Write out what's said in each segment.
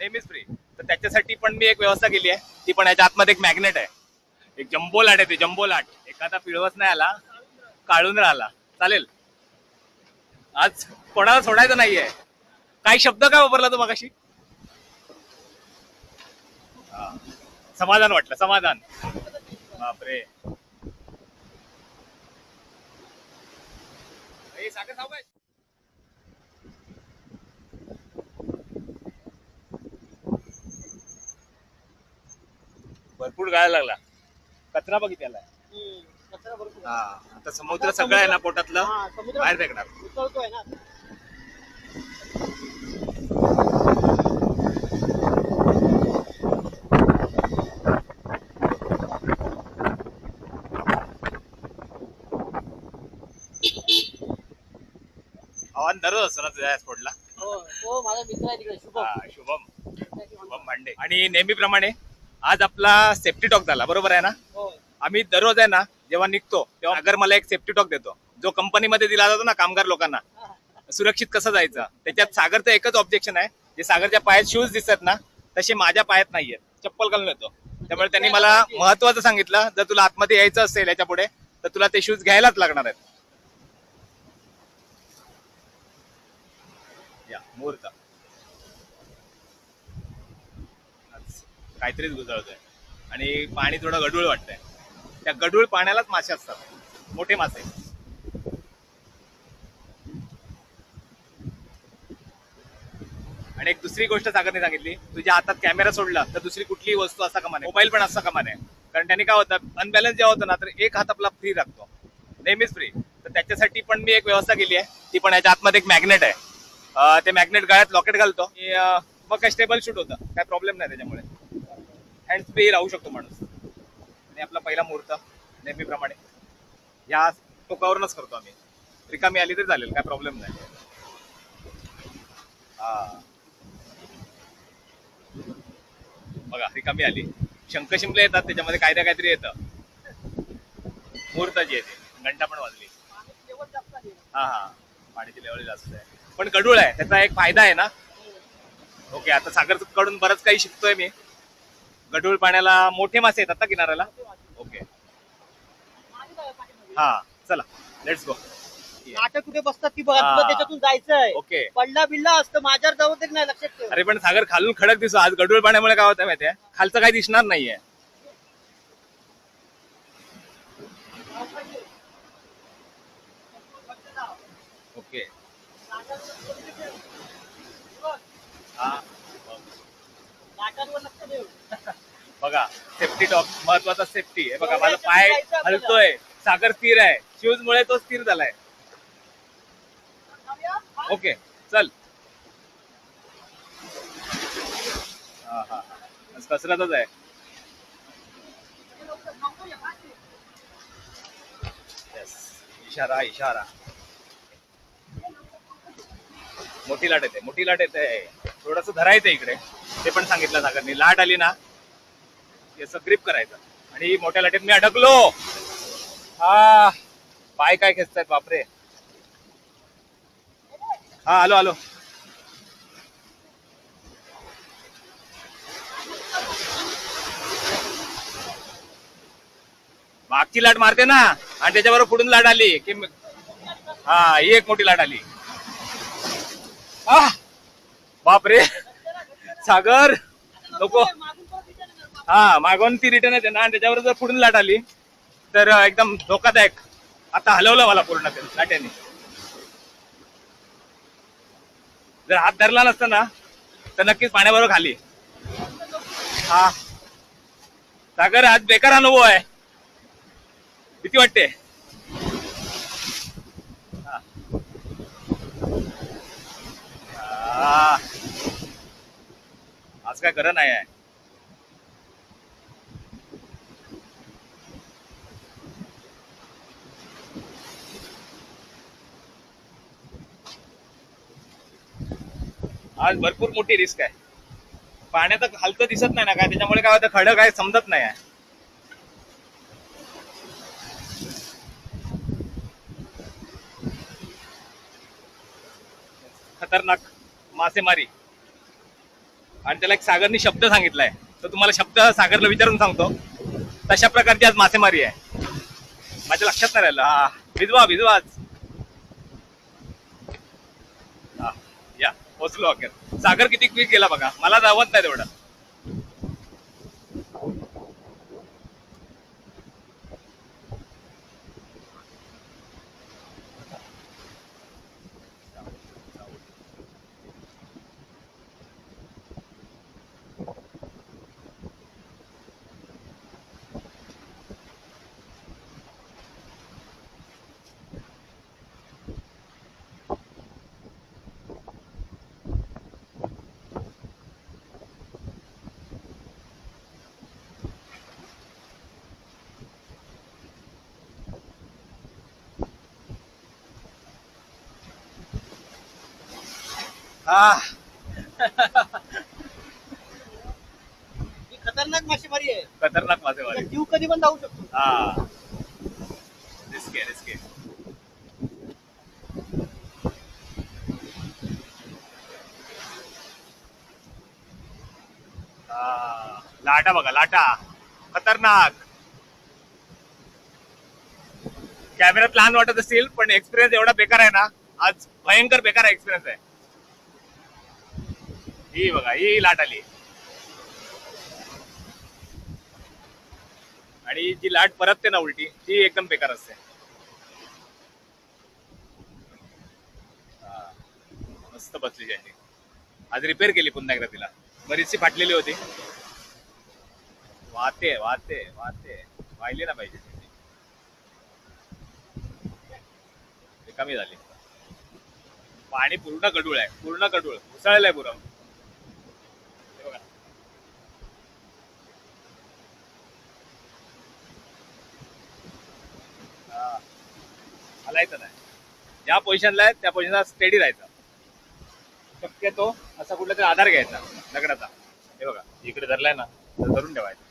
नेहमीच फ्री तर त्याच्यासाठी पण मी एक व्यवस्था केली आहे. ती पण याच्या आतमध्ये एक मॅग्नेट आहे. एक जम्बो लाट आहे ते जम्बो लाट. एखादा पिळवच नाही आला काढून राहिला. चालेल. आज कोणाला सोडायचं नाहीये. काही शब्द काय वापरला तो मगाशी? समाधान वाटलं समाधान. बापरे ए, साखर खाऊ काय? भरपूर गाळायला लागला. कचरा बघितला हा आता समुद्र सगळं आहे ना पोटातलं बाहेर फेकणार. उतरतोय ना दररोज असतं ना तुझ्या स्पॉटला हो हो माझा मित्र आहे तिकडे शुभम. हा, शुभम. शुभम भांडे आणि नेहमीप्रमाणे आज आपला सेफ्टी टॉक झाला बरोबर आहे ना? हो. आम्ही दररोज आहे ना जेव्हा निघतो तेव्हा अगर मला एक सेफ्टी टॉक देतो. जो कंपनीमध्ये दिला जातो ना कामगार लोकांना सुरक्षित कसं जायचं? त्याच्यात सागरचं एकच ऑब्जेक्शन आहे. जे सागरच्या पायात शूज दिसत ना तसे माझ्या पायात नाहीयेत. चप्पल घालून येतो. त्यामुळे त्यांनी मला महत्वाचं सांगितलं जर तुला आतमध्ये यायचं असेल याच्यापुढे तर तुला ते शूज घ्यायलाच लागणार आहेत. या मुहूर्त आज काहीतरीच गुजळतोय आणि पाणी थोडं गडूळ वाटतंय. त्या गडूळ पाण्यालाच मासे असतात. मोठे मासे. आणि एक दुसरी गोष्ट सागरने सांगितली. तुझ्या हातात कॅमेरा सोडला तर दुसरी कुठलीही वस्तू असा कमाने. मोबाईल पण असा कमाने. कारण त्यांनी काय होतं अनबॅलन्स जेव्हा होतं ना तर एक हात आपला फ्री लागतो नेहमीच फ्री तर त्याच्यासाठी पण मी एक व्यवस्था केली आहे. ती पण याच्या आतमध्ये एक मॅग्नेट आहे. ते मॅग्नेट गळ्यात लॉकेट घालतो. मग काय स्टेबल शूट होतं. काय प्रॉब्लेम नाही त्याच्यामुळे. हँड फ्री राहू शकतो माणूस. आणि आपला पहिला मुहूर्त नेहमीप्रमाणे. या टोकावरूनच करतो आम्ही. रिकामी आली तरी चालेल काय प्रॉब्लेम नाही. हा. बघा रिकामी आली. शंख शिंपले येतात त्याच्यामध्ये काय ना काहीतरी येतं. मुहूर्ताची येते घंटा पण वाजली. हा हा. पाण्याची लेवल जास्त आहे. पण गडूळ आहे. त्याचा एक फायदा आहे ना. ओके आता सागरकडून बरंच काही शिकतोय मी. गडूळ पाण्याला मोठे मासे येतात ना किनाऱ्याला? ओके. हा चला लेट्स गो नाटक कुठे बसतात ती बघा. तुला त्याच्यातून जायचंय. ओके. पडला बिल्ला असतं माझ्यावर जाऊ तरी नाही लक्षात ठेव. अरे पण सागर खालून खडक दिसतो. आज गडूळ पाण्यामुळे काय होतं माहितीये? खालचं काही दिसणार नाहीये ओके हा नाटांवर लक्ष ठेव बघा सेफ्टी टॉप महत्त्वाचा सेफ्टी आहे. बघा माझा पाय हलतोय सागर स्थिर आहे. शूज मुळे तो स्थिर झालाय. ओके चल. हा हा कसरतच आहे. इशारा इशारा. मोठी लाट येते मोठी लाट येते. थोडस धरायचं इकडे. ते पण सांगितलं सागरनी. लाट आली ना की असं ग्रिप करायचं. आणि मोठ्या लाटेत मी अडकलो. हा पाय काय खेचतायत बापरे. हा आलो आलो. मागची लाट मारते ना आणि त्याच्याबरोबर पुढून लाट आली की हा ही एक मोठी लाट आली. बापरे! सागर नको. हा मागून ती रिटर्न येते ना आणि त्याच्यावर जर पुढून लाट आली तर एकदम धोकादायक. आता हलवलं मला पूर्ण ते लाट्याने जर हात धरला नसता ना तर नक्कीच पाण्याबरोबर खाली. हा. सागर आज बेकार अनुभव आहे. भीती वाटते. आज काय खरं नाही आहे. आज भरपूर मोठी रिस्क आहे. पाण्यात हलकं दिसत नाही ना काय त्याच्यामुळे काय होतं खडक काय समजत नाही आहे. खतरनाक मासेमारी. आणि त्याला एक सागरनी शब्द सांगितलाय. तर तुम्हाला शब्द सागरला विचारून सांगतो. तशा प्रकारची आज मासेमारी आहे. माझ्या लक्षात नाही राहिलं. हा भिजवा भिजवाच हा पोहोचलो पोचलो अखेर. सागर किती क्विक गेला बघा. मला जावत नाही तेवढं. हा. ही खतरनाक मासेमारी आहे. खतरनाक मासेमारी. तर जीव कधी पण जाऊ शकतो. हा. रिस्क आहे रिस्क आहे. लाटा बघा लाटा. खतरनाक. कॅमेऱ्यात लहान वाटत असतील पण एक्सपिरियन्स एवढा बेकार आहे ना. आज भयंकर बेकार एक्सपिरियन्स आहे. ही बघा ही लाट आली. आणि जी लाट परतते ना उलटी ती एकदम बेकार असते. हा. मस्त बसली त्यांनी आज रिपेअर केली पुन्हा एकदा तिला. बरीचशी फाटलेली होती. वाहते वाहते वाहते. वाहिली ना पाहिजे. कमी झाली. पाणी पूर्ण गडूळ आहे पूर्ण गडूळ उसळलंय पुरं हे बघा हा. हलायचं नाही. ज्या पोझिशनला आहे त्या पोझिशनला स्टेडी राहायचा. शक्यतो असा कुठला तरी आधार घ्यायचा लग्नाचा. हे बघा इकडे धरलाय ना तर धरून ठेवायचं.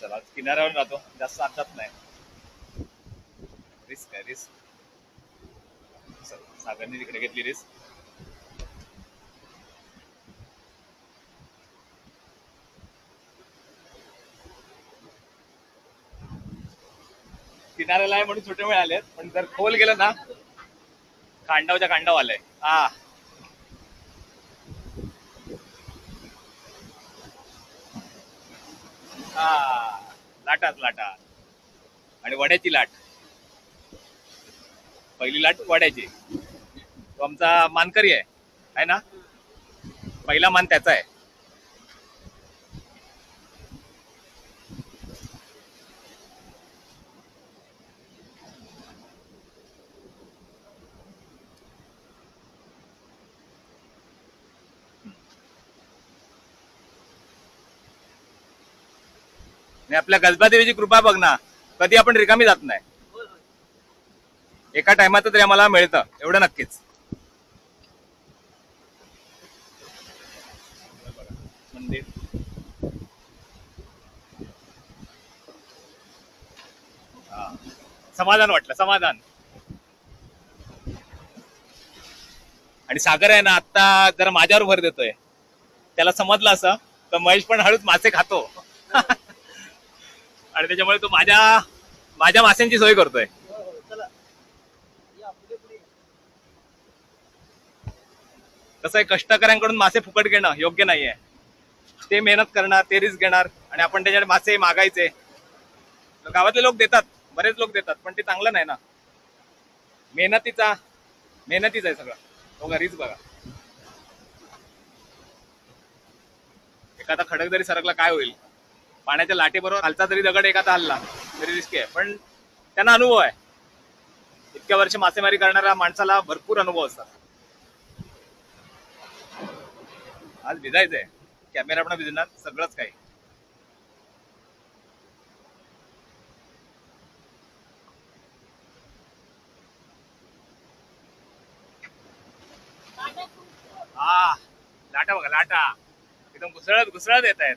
चला आज किनाऱ्यावर राहतो जास्त अंदाज नाही. रिस्क आहे रिस्क सागरने तिकडे घेतली रिस्क किनाऱ्याला आहे म्हणून छोटे मिळाले पण जर खोल गेलं ना खांडावच्या खांडाव आलंय. हा. हा. लाटाच लाटा. आणि वड्याची लाट. पहिली लाट वड्याची. तो आमचा मानकरी आहे. आहे ना? पहिला मान त्याचा आहे. आणि आपल्या गजबादेवीची कृपा बघ ना. कधी आपण रिकामी जात नाही. एका टायमात तरी आम्हाला मिळतं एवढं नक्कीच. मंदिर. समाधान वाटलं समाधान. आणि सागर आहे ना आता जरा माझ्यावर भर देतोय. त्याला समजलं असं तर महेश पण हळूच मासे खातो. आणि त्याच्यामुळे तो माझ्या माझ्या माशांची सोय करतोय. कसं आहे कष्टकऱ्यांकडून मासे फुकट घेणं योग्य नाहीये. ते मेहनत करणार ते रिस्क घेणार आणि आपण त्याच्याकडे मासे मागायचे. गावातले लोक देतात बरेच लोक देतात पण ते चांगलं नाही ना. मेहनतीचा मेहनतीच आहे सगळं. बघा रिस्क बघा. एखादा खडक जरी सरकला काय होईल? पाण्याच्या लाटेबरोबर हलता तरी दगड एखादा हल्ला तरी रिस्क आहे. पण त्यांना अनुभव आहे. इतक्या वर्ष मासेमारी करणाऱ्या माणसाला भरपूर अनुभव असतात. आज भिजायचंय कॅमेरा पण भिजणार सगळंच काही. हा लाटा बघा लाटा. एकदम घुसळत घुसळत येत आहेत.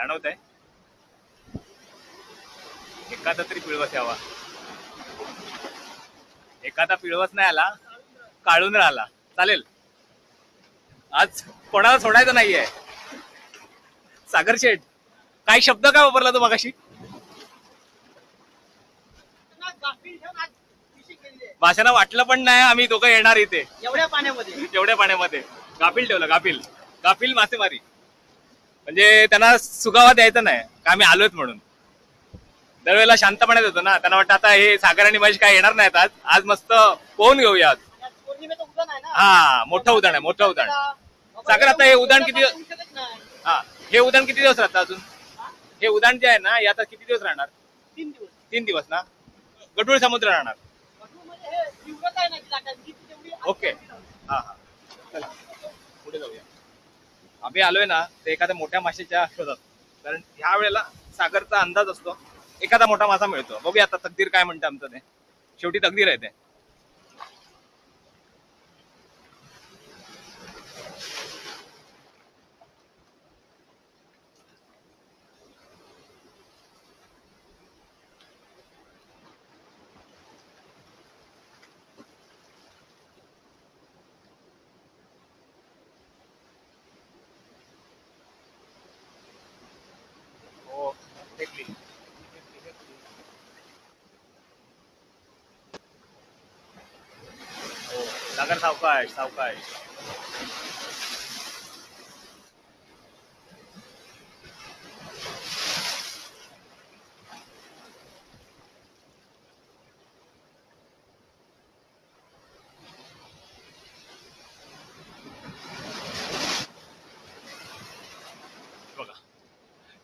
जाणवत आहे. एखादा तरी पिळवस यावा. एखादा पिळवस नाही आला काढून राहिला. चालेल. आज कोणाला सोडायचं नाहीये. सागर शेठ काय शब्द काय वापरला तो मगाशी. भाषाला वाटलं पण नाही आम्ही दोघं येणार इथे. एवढ्या पाण्यामध्ये. एवढ्या पाण्यामध्ये. गाफील ठेवलं गाफील. गाफील मासेमारी. म्हणजे त्यांना सुगावा द्यायचा नाही. का आम्ही आलोच म्हणून. दरवेळेला शांतपणे होतो ना. त्यांना वाटतं आता हे सागर आणि महेश काय येणार नाहीत आज. आज मस्त पोहून घेऊया हा मोठं उदाहरण आहे मोठं उदाहरण सागर, आता हे उदाहरण किती-. हा हे उदाहरण किती दिवस राहतं अजून? हे उदाहरण जे आहे ना हे आता किती दिवस राहणार? तीन दिवस. तीन दिवस ना? गडूळ समुद्र राहणार. म्हणजे हे ओके. हा हा. आम्ही आलोय ना ते एखाद्या मोठ्या माशाच्या शोधात. कारण ह्या वेळेला सागरचा अंदाज असतो एखादा मोठा मासा मिळतो. बघूया आता तकदीर काय म्हणते आमचं ते. शेवटी तकदीर आहे ते. सागर सावकाश सावकाश.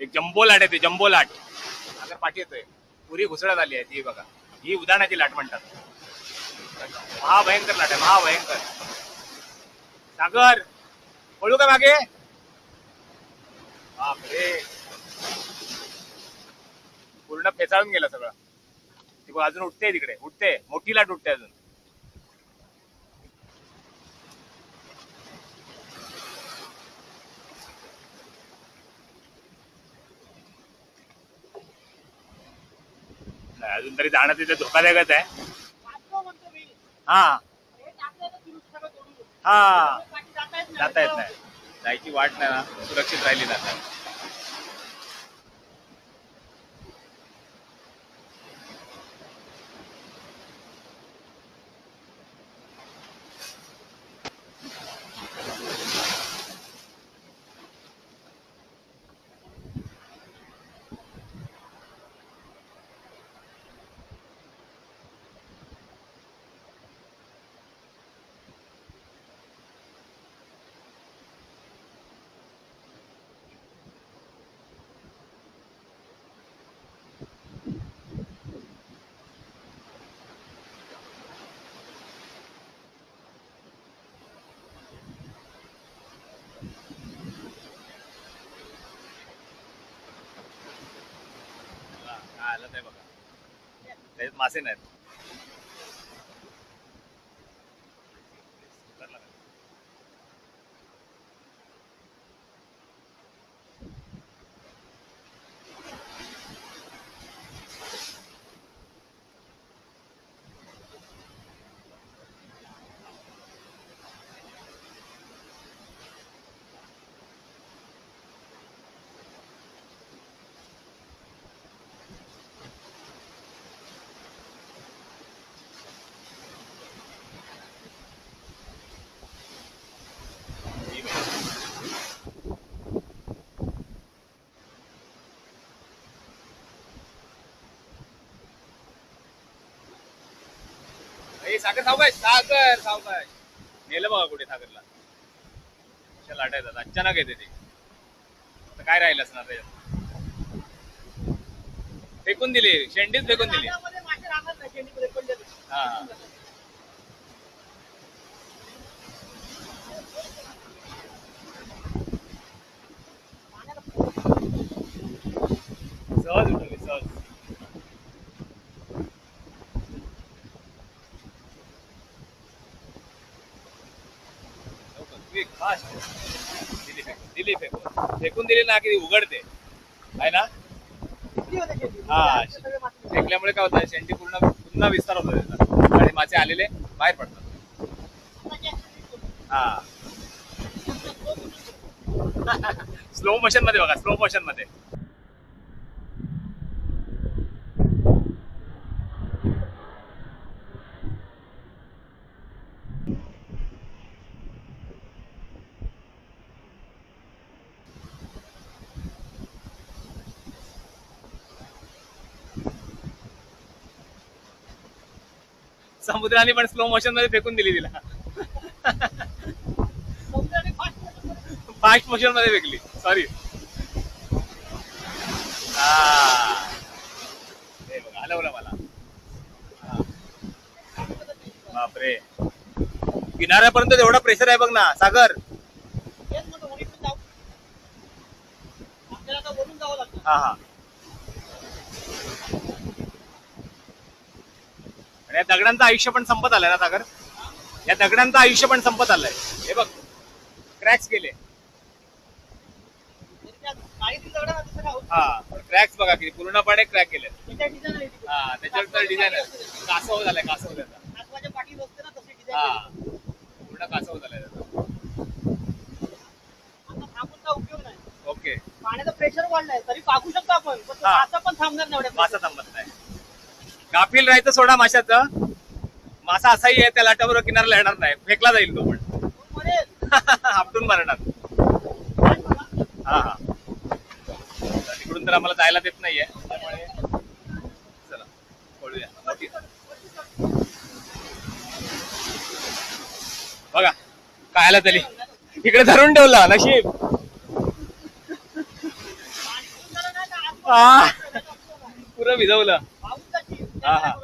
एक जम्बो लाट आहे ती जम्बो लाट. सागर पाठी येतोय. पुरी घुसळत आली आहे ती बघा. ही उदाहरणाची लाट म्हणतात. महाभयंकर लाट आहे महाभयंकर. सागर पळू का मागे? बापरे. पूर्ण फेचाळून गेलं सगळं. अजून उठते तिकडे उठते. मोठी लाट उठते अजून. अजून तरी जाणं तिथे धोकादायकच आहे. हा हे. हा. जाता येत नाही जायची वाट नाही ना सुरक्षित राहिली जातात बघा, काय आलं ते बघा त्याच्यात मासे नाहीत उतरला ए, सागर सावकाश सागर सावकाश. नेलं बघा कुठे सागरला. अशा लाटा येतात अचानक येते ते. आता काय राहिलं असणार त्याच्यात? फेकून दिली शेंडीच फेकून दिली. हा, हा. सहज उठवली दिली फेकून दिली फेकून फेकून दिली ना की ती उघडते. आहे ना? हा. फेकल्यामुळे काय होतं? शेंडी पूर्ण पुन्हा विस्तार होतो त्याचा. आणि मासे आलेले बाहेर पडतात. हा. स्लो मोशनमध्ये बघा स्लो मोशनमध्ये. समुद्राने पण स्लो मोशनमध्ये फेकून दिली तिला. फास्ट मोशनमध्ये फेकली. सॉरी हलवलं मला. हा. बापरे. किनाऱ्यापर्यंत एवढा प्रेशर आहे बघ ना सागर. तेच म्हणतो, वरी पण जाऊ. आपल्याला आता वरून जावं लागतं हा हा आणि या दगडांचं आयुष्य पण संपत आलंय ना सागर? या दगडांचं आयुष्य पण संपत आलंय. हे बघ क्रॅक्स गेले. हा क्रॅक्स बघा किती पूर्णपणे क्रॅक केले. हा त्याच्यावर तर डिझाईन आहे. कासव झालाय कासव त्याचा हा. पूर्ण कासव झालाय ओके पाण्याचं प्रेशर वाढलंय तरी पाकू शकतो आपण पण. मासा पण थांबणार नाही मासा थांबत नाही. गाफील राहायचं सोडा माशाचं. मासा असाही आहे त्या लाटाबरोबर किनाऱ्याला येणार नाही. फेकला जाईल तो पण. आपटून मारणार. हा हा. तिकडून तर आम्हाला जायला देत नाहीये. त्यामुळे चला पळूया. बघा काय आला तरी. इकडे धरून ठेवला नशीब. पुरं भिजवलं. হ্যাঁ হ্যাঁ